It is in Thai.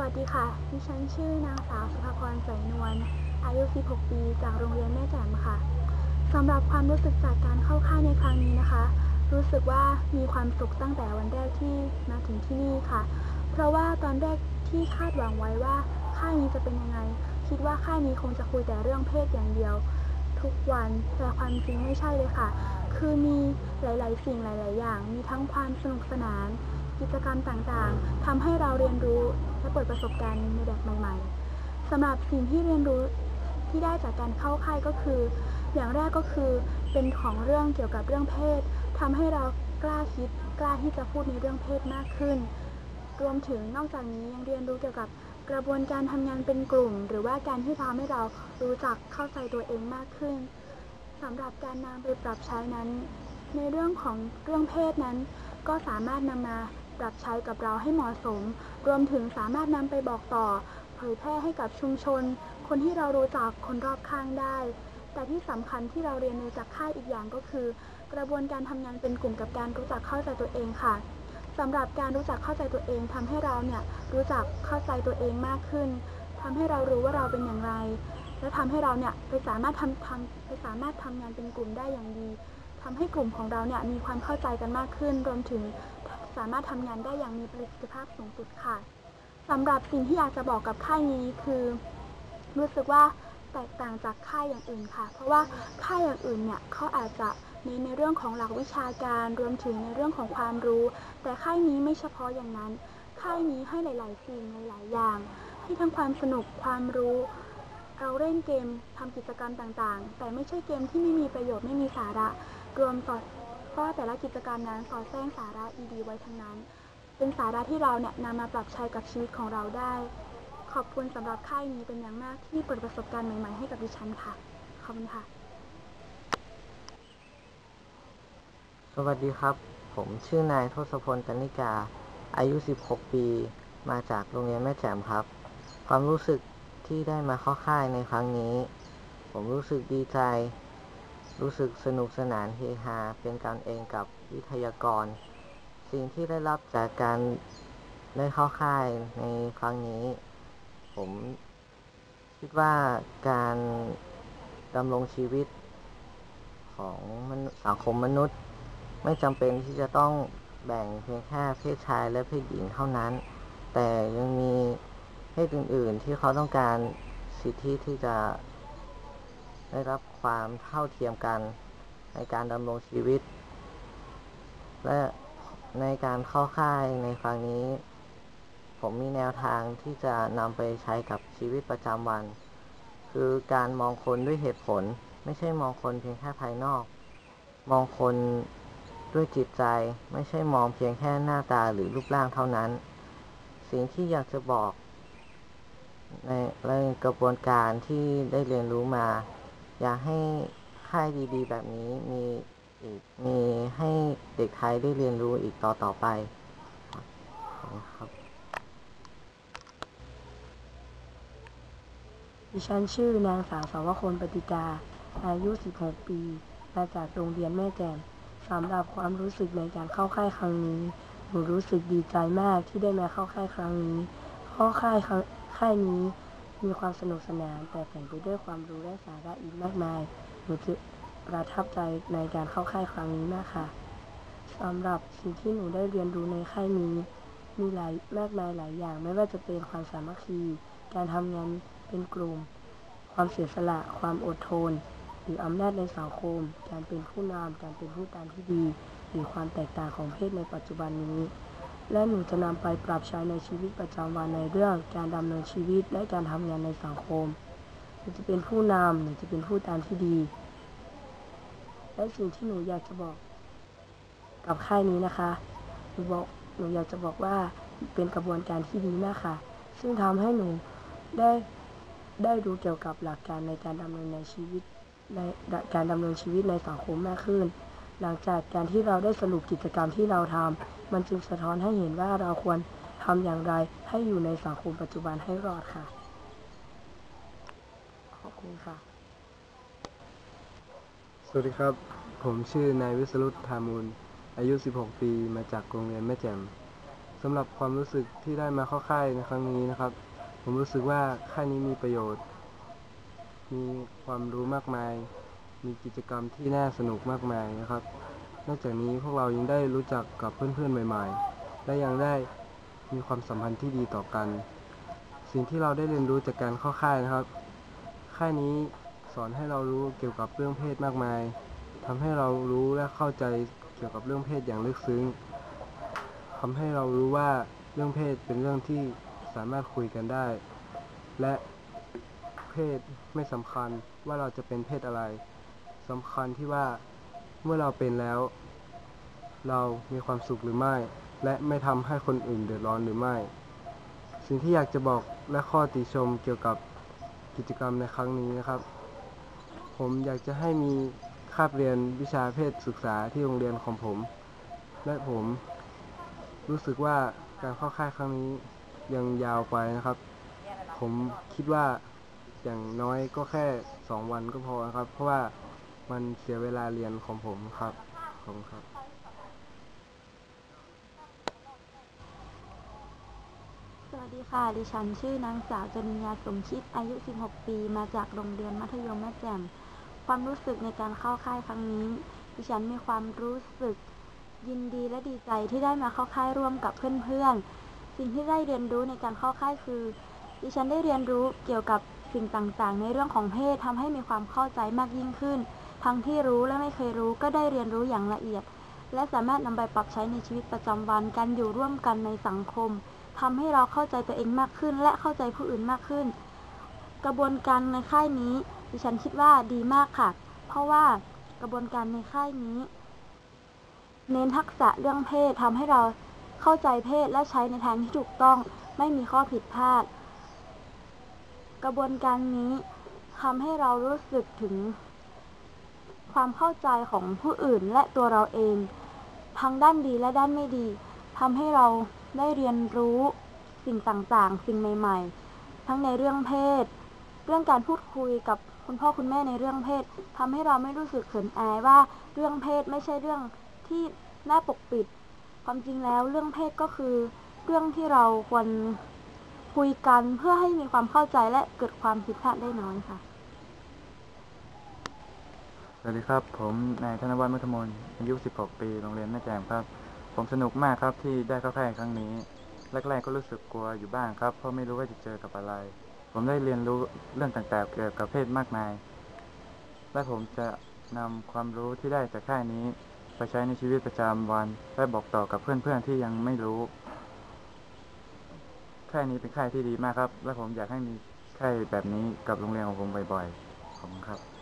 วัสดีค่ะ ดิฉันชื่อนางสาวสุภพรใสนวล อายุ 16 ปี จากโรงเรียนแม่แจ่มค่ะ สำหรับความรู้สึกจากการเข้าค่ายในครั้งนี้นะคะ รู้สึกว่ามีความสุขตั้งแต่วันแรกที่มาถึงที่นี่ค่ะ เพราะว่าตอนแรกที่คาดหวังไว้ว่าค่ายนี้จะเป็นยังไง คิดว่าค่ายนี้คงจะคุยแต่เรื่องเพศอย่างเดียว ทุกวัน แต่ความจริงไม่ใช่เลยค่ะ คือมีหลาย ๆ สิ่งหลาย ๆ อย่าง มีทั้งความสนุกสนาน กิจกรรมต่างๆทำให้เราเรียนรู้และเปิดประสบการณ์ในแบบใหม่ ๆสำหรับสิ่งที่เรียนรู้ที่ได้จากการเข้าค่ายก็คือ อย่างแรกก็คือเป็นของเรื่องเกี่ยวกับเรื่องเพศทำให้เรากล้าคิดกล้าที่จะพูดในเรื่องเพศมากขึ้น รวมถึงนอกจากนี้ยังเรียนรู้เกี่ยวกับกระบวนการทำงานเป็นกลุ่ม หรือว่าการที่ทำให้เรารู้จักเข้าใจตัวเองมากขึ้นสำหรับการนำไปปรับใช้นั้น ในเรื่องของเรื่องเพศนั้น ก็สามารถนำมา ปรับใช้กับเราให้เหมาะสม รวมถึงสามารถนำไปบอกต่อ เผยแพร่ให้กับชุมชน คนที่เรารู้จักคนรอบข้างได้ แต่ที่สำคัญที่เราเรียนรู้จากค่ายอีกอย่างก็คือ กระบวนการทำงานเป็นกลุ่มกับการรู้จักเข้าใจตัวเองค่ะสำหรับการรู้จักเข้าใจตัวเองทำให้เราเนี่ยรู้จักเข้าใจตัวเองมากขึ้นทำให้เรารู้ว่าเราเป็นอย่างไร และทำให้เราเนี่ยไปสามารถทำทำไปสามารถทำงานเป็นกลุ่มได้อย่างดีทำให้กลุ่มของเราเนี่ยมีความเข้าใจกันมากขึ้น รวมถึง สามารถทำงานได้อย่างมีประสิทธิภาพสูงสุดค่ะสำหรับสิ่งที่อยากจะบอกกับค่ายนี้คือ รู้สึกว่าแตกต่างจากค่ายอย่างอื่นค่ะ เพราะว่าค่ายอย่างอื่นเนี่ยเขาอาจจะเน้นในเรื่องของหลักวิชาการรวมถึงในเรื่องของความรู้ แต่ค่ายนี้ไม่เฉพาะอย่างนั้น ค่ายนี้ให้หลาย ๆ สิ่งหลาย ๆ อย่าง ให้ทั้งความสนุกความรู้ เราเล่นเกมทำกิจกรรมต่าง ๆ แต่ไม่ใช่เกมที่ไม่มีประโยชน์ไม่มีสาระ รวมสอ ดเพราะแต่ละกิจกรรมนั้นสอดแทรกสาระดีๆไว้ทั้งนั้น เป็นสาระที่เราเนี่ยนำมาปรับใช้กับชีวิตของเราได้ ขอบคุณสำหรับค่ายนี้เป็นอย่างมากที่เปิดประสบการณ์ใหม่ๆให้กับดิฉันค่ะ ขอบคุณค่ะ สวัสดีครับ ผมชื่อนายทศพลกนิกา อายุ 16 ปี มาจากโรงเรียนแม่แจ่มครับ ความรู้สึกที่ได้มาเข้าค่ายในครั้งนี้ ผมรู้สึกดีใจ รู้สึกสนุกสนานเฮฮาเป็นการเองกับวิทยากร สิ่งที่ได้รับจากการได้เข้าค่ายในครั้งนี้ ผมคิดว่าการดำรงชีวิตของสังคมมนุษย์ ไม่จำเป็นที่จะต้องแบ่งเพียงแค่เพศชายและเพศหญิงเท่านั้น แต่ยังมีเพศอื่น ๆ ที่เขาต้องการสิทธิที่จะ ได้รับความเท่าเทียมกันในการดำรงชีวิต และในการเข้าค่ายในครั้งนี้ ผมมีแนวทางที่จะนำไปใช้กับชีวิตประจำวัน คือการมองคนด้วยเหตุผล ไม่ใช่มองคนเพียงแค่ภายนอก มองคนด้วยจิตใจไม่ใช่มองเพียงแค่หน้าตาหรือรูปร่างเท่านั้น สิ่งที่อยากจะบอกในในกระบวนการที่ได้เรียนรู้มา อยากให้ค่ายดีๆ แบบนี้มีอีกมีให้เด็กไทยได้เรียนรู้อีกต่อต่อไปครับดิฉันชื่อนางสาวสาวคนปฏิกา อายุ 16 ปี มาจากโรงเรียนแม่แจ่มสำหรับความรู้สึกในการเข้าค่ายครั้งนี้ หนูรู้สึกดีใจมากที่ได้มาเข้าค่ายครั้งนี้เพราะค่ายค่ายนี้ มีความสนุกสนานแต่แฝงไปด้วยความรู้และสาระอีกมากมายหนูจะประทับใจในการเข้าค่ายครั้งนี้มากค่ะสำหรับสิ่งที่หนูได้เรียนรู้ในค่ายนี้มีหลายมากมายหลายอย่าง ไม่ว่าจะเป็นความสามัคคี การทำงานเป็นกลุ่ม ความเสียสละ ความอดทน หรืออำนาจในสังคม การเป็นผู้นำการเป็นผู้ตามที่ดี หรือความแตกต่างของเพศในปัจจุบันนี้ และหนูจะนำไปปรับใช้ในชีวิตประจำวันในเรื่องการดำเนินชีวิตและการทำงานในสังคม หนูจะเป็นผู้นำหนูจะเป็นผู้ตามที่ดี และสิ่งที่หนูอยากจะบอกกับค่ายนี้นะคะ หนูบอกหนูอยากจะบอกว่าเป็นกระบวนการที่ดีมากค่ะ ซึ่งทำให้หนูได้ได้รู้เกี่ยวกับหลักการในการดำเนินในชีวิตในการดำเนินชีวิตในสังคมมากขึ้น หลังจากการที่เราได้สรุปกิจกรรมที่เราทำมันจึงสะท้อนให้เห็นว่าเราควรทำอย่างไรให้อยู่ในสังคมปัจจุบันให้รอดค่ะ ขอบคุณค่ะ สวัสดีครับ ผมชื่อนายวิสรุตธามูล อายุ 16 ปีมาจากโรงเรียนแม่แจ่มสำหรับความรู้สึกที่ได้มาเข้าค่ายในครั้งนี้นะครับ ผมรู้สึกว่าค่ายนี้มีประโยชน์ มีความรู้มากมาย มีกิจกรรมที่น่าสนุกมากมายนะครับ นอกจากนี้พวกเรายังได้รู้จักกับเพื่อนๆใหม่ ๆ และยังได้มีความสัมพันธ์ที่ดีต่อกัน สิ่งที่เราได้เรียนรู้จากการเข้าค่ายนะครับ ค่ายนี้สอนให้เรารู้เกี่ยวกับเรื่องเพศมากมายทำให้เรารู้และเข้าใจเกี่ยวกับเรื่องเพศอย่างลึกซึ้งทำให้เรารู้ว่าเรื่องเพศเป็นเรื่องที่สามารถคุยกันได้ และเพศไม่สำคัญว่าเราจะเป็นเพศอะไร สำคัญที่ว่าเมื่อเราเป็นแล้ว เรามีความสุขหรือไม่ และไม่ทำให้คนอื่นเดือดร้อนหรือไม่ สิ่งที่อยากจะบอกและข้อติชมเกี่ยวกับกิจกรรมในครั้งนี้นะครับ ผมอยากจะให้มีคาบเรียนวิชาเพศศึกษาที่โรงเรียนของผม และผมรู้สึกว่าการเข้าค่ายครั้งนี้ยังยาวไปนะครับ ผมคิดว่าอย่างน้อยก็แค่สองวันก็พอครับ เพราะว่า มันเสียเวลาเรียนของผมครับขอบคุณครับ สวัสดีค่ะ ดิฉันชื่อนางสาวจนิญญาสมคิด อายุ 16 ปี มาจากโรงเรียนมัธยมแม่แจ่ม ความรู้สึกในการเข้าค่ายครั้งนี้ ดิฉันมีความรู้สึกยินดีและดีใจที่ได้มาเข้าค่ายร่วมกับเพื่อนๆ สิ่งที่ได้เรียนรู้ในการเข้าค่ายคือ ดิฉันได้เรียนรู้เกี่ยวกับสิ่งต่างๆ ในเรื่องของเพศทำให้มีความเข้าใจมากยิ่งขึ้น ทั้งที่รู้และไม่เคยรู้ก็ได้เรียนรู้อย่างละเอียด และสามารถนำไปปรับใช้ในชีวิตประจำวันการอยู่ร่วมกันในสังคมทำให้เราเข้าใจตัวเองมากขึ้น และเข้าใจผู้อื่นมากขึ้น กระบวนการในค่ายนี้ ดิฉันคิดว่าดีมากค่ะ เพราะว่ากระบวนการในค่ายนี้ เน้นทักษะเรื่องเพศทำให้เราเข้าใจเพศและใช้ในทางที่ถูกต้องไม่มีข้อผิดพลาด กระบวนการนี้ทำให้เรารู้สึกถึง ความเข้าใจของผู้อื่นและตัวเราเอง ทั้งด้านดีและด้านไม่ดีทำให้เราได้เรียนรู้สิ่งต่างๆ สิ่งใหม่ ๆ ทั้งในเรื่องเพศ เรื่องการพูดคุยกับคุณพ่อคุณแม่ในเรื่องเพศทำให้เราไม่รู้สึกเขินอายว่าเรื่องเพศไม่ใช่เรื่องที่น่าปกปิด ความจริงแล้วเรื่องเพศก็คือ เรื่องที่เราควรคุยกันเพื่อให้มีความเข้าใจและเกิดความผิดพลาดได้น้อยค่ะ วัสดีครับ ผมนายธนวัฒน์มุทมนอายุ 16 ปี โรงเรียนแม่แจ่มครับ ผมสนุกมากครับที่ได้เข้าค่ายครั้งนี้ แรก ๆ ก็รู้สึกกลัวอยู่บ้างครับ เพราะไม่รู้ว่าจะเจอกับอะไร ผมได้เรียนรู้เรื่องต่างๆ เกี่ยวกับเพศมากมาย และผมจะนำความรู้ที่ได้จากค่ายนี้ ไปใช้ในชีวิตประจำวัน และบอกต่อกับเพื่อนๆ ที่ยังไม่รู้ ค่ายนี้เป็นค่ายที่ดีมากครับ และผมอยากให้มีค่ายแบบนี้กับโรงเรียนของผมบ่อยๆ ขอบคุณครับ